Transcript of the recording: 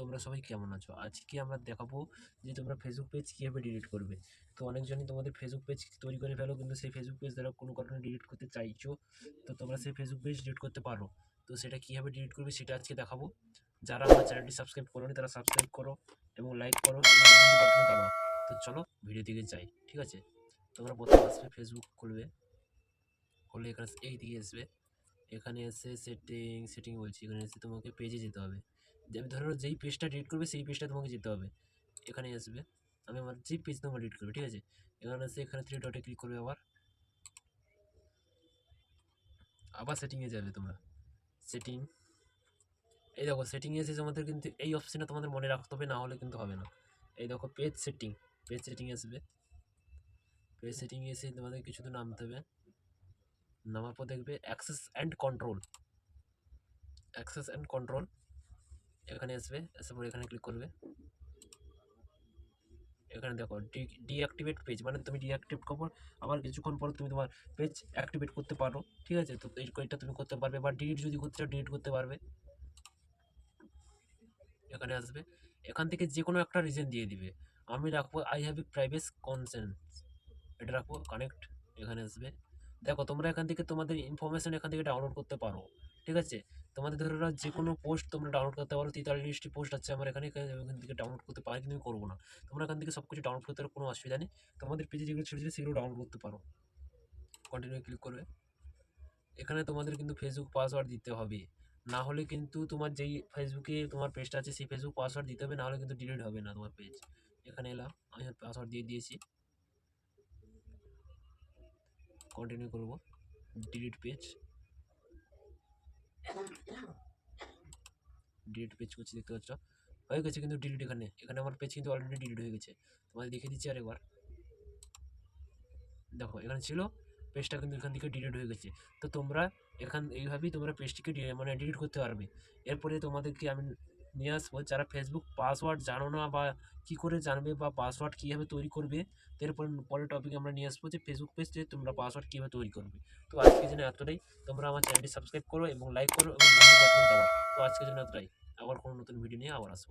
তোমরা সবাই কেমন আছো? আজকে আমরা দেখাবো যে তোমরা ফেসবুক পেজ কীভাবে ডিলিট করবে। তো অনেকজনই তোমাদের ফেসবুক পেজ তৈরি করে ফেলো, কিন্তু সেই ফেসবুক পেজ দ্বারা কোনো কারণে ডিলিট করতে চাইছো, তো তোমরা সেই ফেসবুক পেজ ডিলিট করতে পারো। তো সেটা কীভাবে ডিলিট করবে সেটা আজকে দেখাবো। যারা আমার চ্যানেলটি সাবস্ক্রাইব করোনি, তারা সাবস্ক্রাইব করো এবং লাইক করো বাটন তো চলো ভিডিও দিকে যাই, ঠিক আছে? তোমরা প্রথমে আসবে ফেসবুক খুলবে। খুলে এখানে এই দিকে আসবে। এখানে এসে সেটিং সেটিং বলছি, এখানে এসে তোমাকে পেজে যেতে হবে। ধরো যেই পেজটা ডিলিট করবে, সেই পেজটা তোমাকে যেতে হবে। এখানে আসবে। আমি আমার যে পেজ তোমার ডিলিট করবে, ঠিক আছে? এখানে এসে এখানে থ্রি ডটে ক্লিক করবে আবার। আবার সেটিংয়ে যাবে তোমরা। সেটিং এই দেখো সেটিংয়ে এসে তোমাদের কিন্তু এই অপশানটা তোমাদের মনে রাখতে হবে, না হলে কিন্তু হবে না। এই দেখো পেজ সেটিং পেজ সেটিং আসবে। পেজ সেটিং এসে তোমাদের কিছু তো নামতে হবে। নামার পর দেখবে access and control access and control এখানে আসবে এসে পরে এখানে ক্লিক করবে। এখানে দেখো ডিঅ্যাক্টিভেট পেজ মানে তুমি ডিঅ্যাক্টিভ করব আবার কিছুক্ষণ পর তুমি তোমার পেজ অ্যাক্টিভেট করতে পারো, ঠিক আছে? তো এটা তুমি করতে পারবে, বা ডিলিট যদি করতে চাও ডিলিট করতে পারবে। এখানে আসবে। এখান থেকে যে কোনো একটা রিজন দিয়ে দিবে। আমি রাখব I have a privacy consent এটা রাখব কানেক্ট এখানে আসবে। দেখো, তোমরা এখান থেকে তোমাদের ইনফরমেশন এখান থেকে ডাউনলোড করতে পারো, ঠিক আছে? তোমাদের ধরো না যে কোনো পোস্ট তোমরা ডাউনলোড করতে পারো, তেতাল্লিশটি পোস্ট আছে আমার এখানে এখানে এখান থেকে ডাউনলোড করতে পারি, কিন্তু আমি করব না। তোমরা এখান থেকে সব কিছু ডাউনলোড করতে পারো, কোনো অসুবিধা নেই। তোমাদের পেজে যেগুলো ছেড়েছে সেগুলো ডাউনলোড করতে পারো। কন্টিনিউ ক্লিক করবে। এখানে তোমাদের কিন্তু ফেসবুক পাসওয়ার্ড দিতে হবে। না হলে কিন্তু তোমার যেই ফেসবুকে তোমার পেজটা আছে, সেই ফেসবুক পাসওয়ার্ড দিতে হবে, না হলে কিন্তু ডিলিট হবে না তোমার পেজ এখানে এলাম, আমি পাসওয়ার্ড দিয়ে দিয়েছি। কন্টিনিউ করব। ডিলিট পেজ ডিলিট পেজ করছি, দেখতে পাচ্ছ? হয়ে গেছে কিন্তু ডিলিট এখানে। এখানে আমার পেজ কিন্তু অলরেডি ডিলিট হয়ে গেছে। তোমাদের দেখিয়ে দিচ্ছি আরেকবার। দেখো, এখানে ছিল পেজটা কিন্তু এখান থেকে ডিলিট হয়ে গেছে। তো তোমরা এখান, এইভাবেই তোমরা পেজটিকে মানে ডিলিট করতে পারবে। এরপরে তোমাদেরকে আমি নিয়ে আসব যারা ফেসবুক পাসওয়ার্ড জানো না বা কী করে জানবে বা পাসওয়ার্ড কীভাবে তৈরি করবে তারপর পরের টপিক আমরা নিয়ে আসব যে ফেসবুক পেজে তোমরা পাসওয়ার্ড কীভাবে তৈরি করবে। তো আজকের জন্য এতটাই। তোমরা আমার চ্যানেলটি সাবস্ক্রাইব করো এবং লাইক করো এবং তো আজকের জন্য এতটাই। আবার কোনো নতুন ভিডিও নিয়ে আবার আসব।